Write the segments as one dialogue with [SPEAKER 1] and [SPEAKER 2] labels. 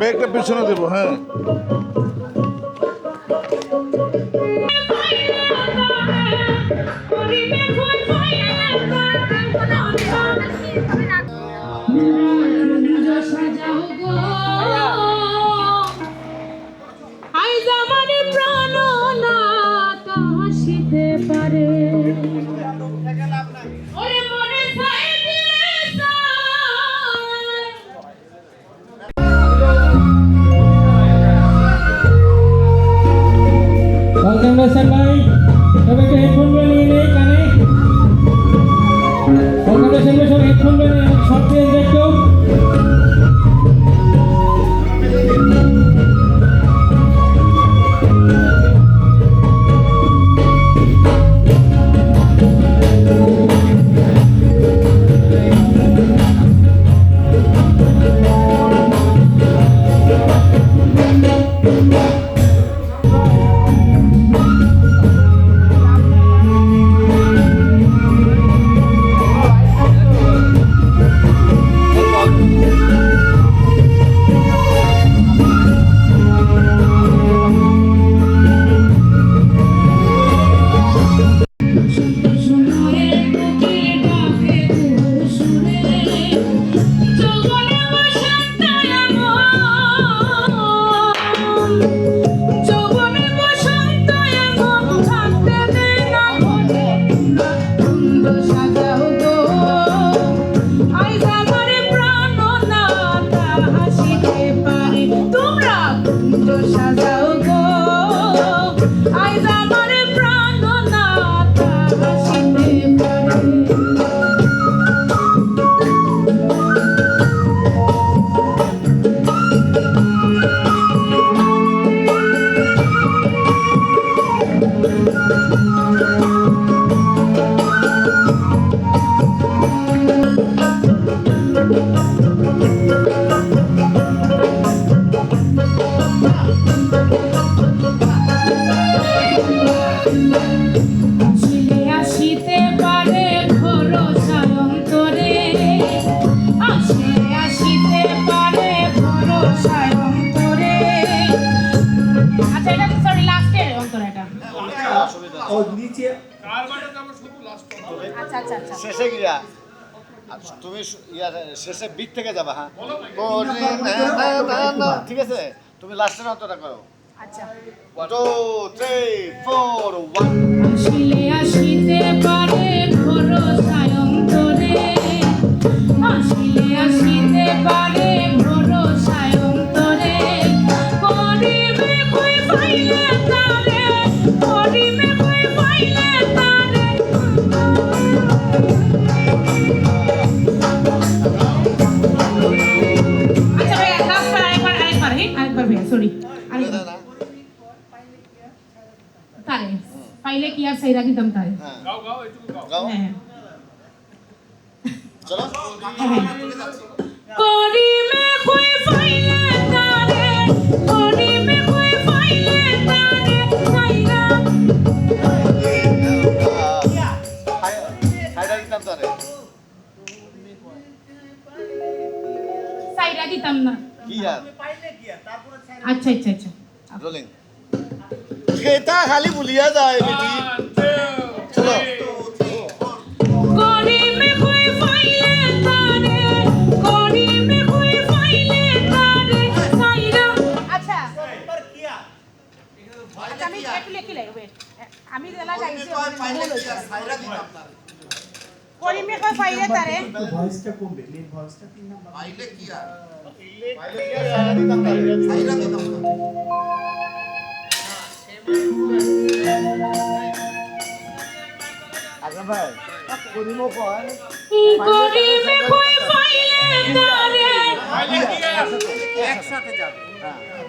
[SPEAKER 1] ব্যাগটা
[SPEAKER 2] পেছনে দেবো হ্যাঁ
[SPEAKER 3] ও নিচে আচ্ছা, আচ্ছা, আচ্ছা।
[SPEAKER 4] শেষে গিয়া তুমি শেষে বিট থেকে যাবা হ্যাঁ? হ্যাঁ, হ্যাঁ, হ্যাঁ ঠিক আছে। তুমি লাস্টের অন্তটা করো।
[SPEAKER 3] আচ্ছা।
[SPEAKER 4] One two three four one
[SPEAKER 3] আসিলে আসিতে পারে খরচ আচ্ছা আচ্ছা আচ্ছা।
[SPEAKER 4] খেতা খালি ভুলিয়া যায় বেটি।
[SPEAKER 3] ಹೇಳ್ತಾರೆ
[SPEAKER 5] আচ্ছা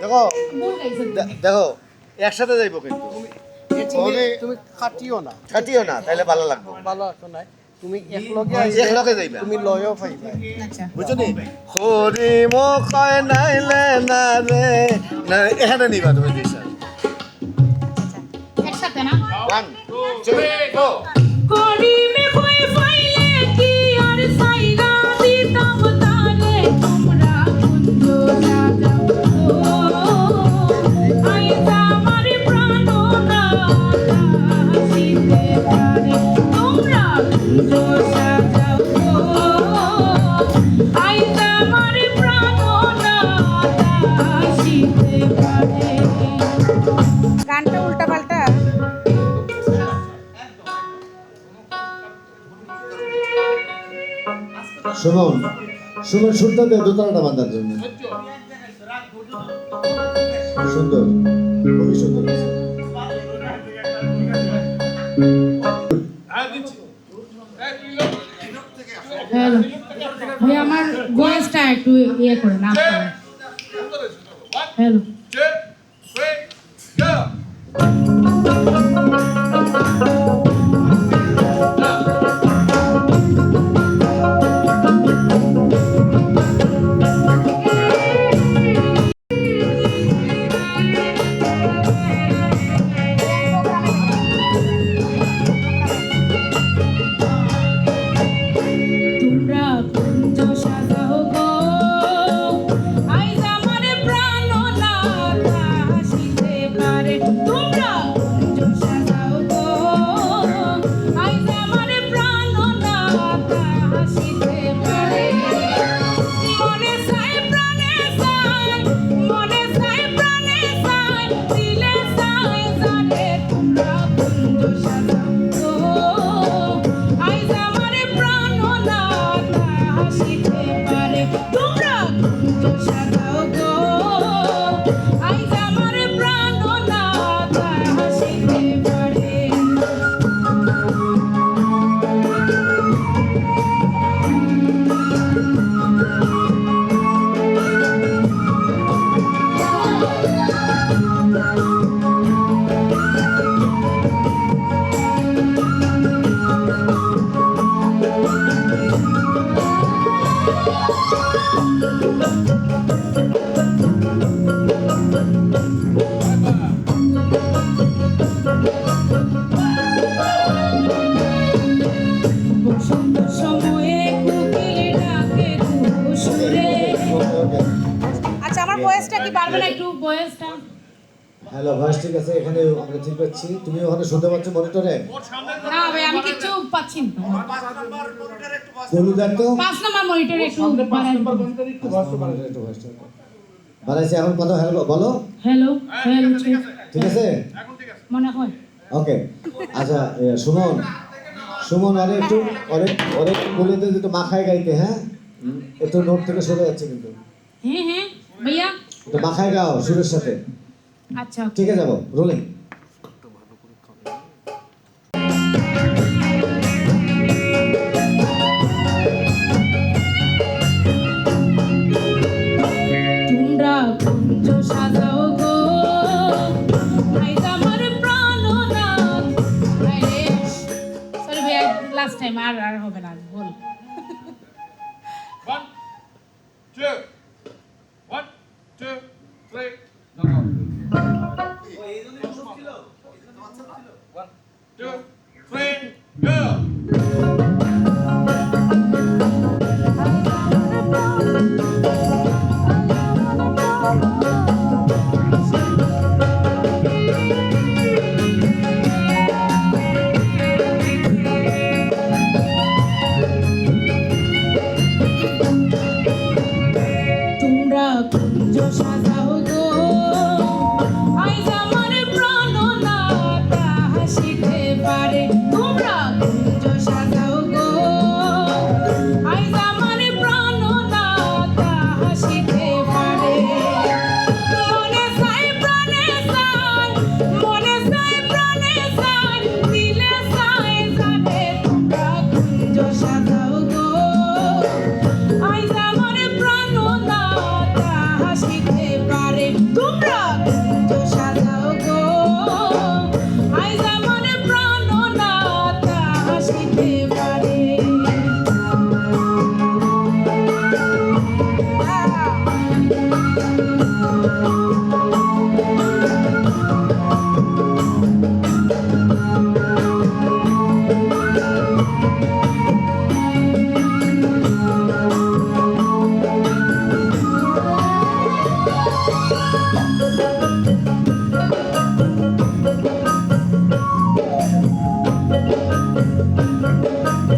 [SPEAKER 4] দেখো দেখো একসাথে যাইব কিন্তু। তুমি
[SPEAKER 6] খাটিও না।
[SPEAKER 4] খাটিও না তাহলে ভালো লাগবে।
[SPEAKER 6] ভালো আছো নাই। তুমি একলগে
[SPEAKER 4] আইবে
[SPEAKER 6] তুমি লয়ও পাইবা
[SPEAKER 3] আচ্ছা।
[SPEAKER 4] বুঝছনি? হরি মোকাই নাইলে আচ্ছা, না? রে তুমি দিশা সুমন সুমন সুরটা দে দোতলাটা বাঁধার জন্য। সুন্দর, খুবই সুন্দর
[SPEAKER 2] আমার ভয়েসটা একটু ইয়ে করে না হ্যালো।
[SPEAKER 7] আচ্ছা আমার বয়সটা কি
[SPEAKER 2] পারবে না একটু বয়সটা
[SPEAKER 4] হ্যালো ভয়েস ঠিক আছে এখানে আমরা ঠিক পাচ্ছি। তুমি ওখানে শুনতে পাচ্ছ মনিটরে
[SPEAKER 2] না ভাই আমি কিচ্ছু পাচ্ছি না।
[SPEAKER 4] বলু দেখ তো
[SPEAKER 2] পাঁচ নম্বর মনিটরে একটু বাড়াই দিতে।
[SPEAKER 4] monitor একটু voice টা। বাড়াইছে এখন কথা হ্যালো বলো।
[SPEAKER 2] হ্যালো হ্যালো
[SPEAKER 4] ঠিক আছে
[SPEAKER 2] মনে হয়।
[SPEAKER 4] ওকে আচ্ছা সুমন। সুমন আরে একটু অনেক অনেক বলে দে যে একটু মাখায় গাইতে হ্যাঁ? একটু নোট থেকে সরে যাচ্ছে কিন্তু।
[SPEAKER 2] হ্যাঁ হ্যাঁ ভাইয়া।
[SPEAKER 4] একটু মাখায় গাও সুরের সাথে।
[SPEAKER 2] আচ্ছা।
[SPEAKER 4] ঠিক আছে যাব রোলিং।
[SPEAKER 2] আর আর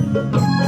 [SPEAKER 2] Música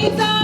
[SPEAKER 2] praise